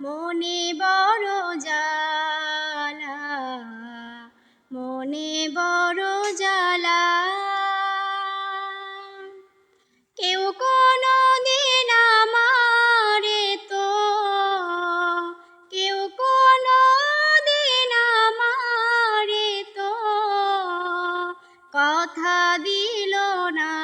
মনে বড় জালা মনে বড় জালা কেউ কোনো দিন আমারে তো, কেউ কোনো দিন আমারে তো কথা দিল না।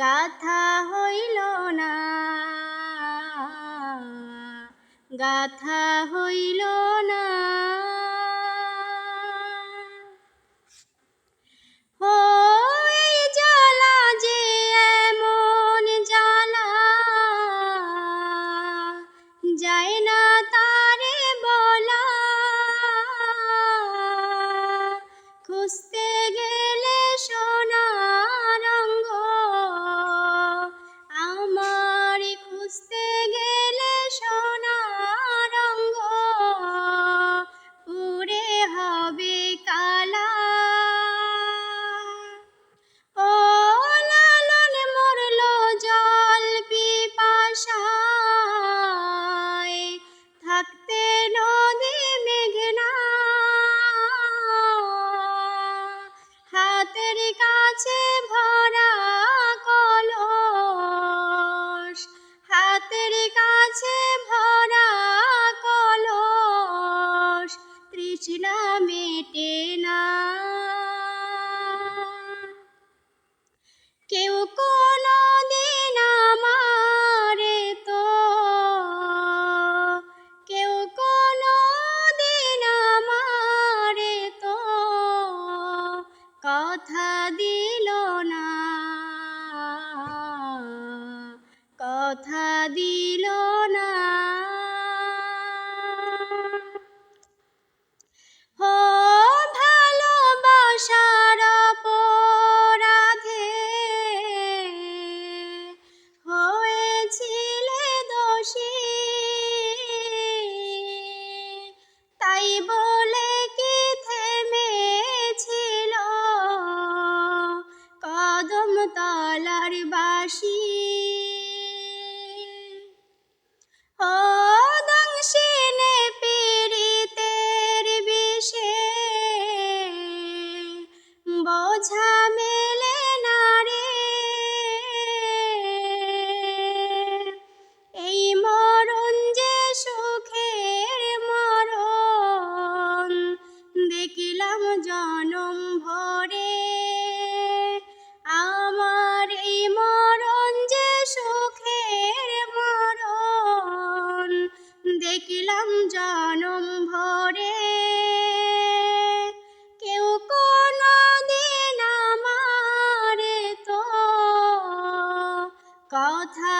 গাথা হইল না। গাথা হইল 毛をこ তালার বাসী দিলাম জনম ভরে কেউ কোনো দিন আমারে তো কথা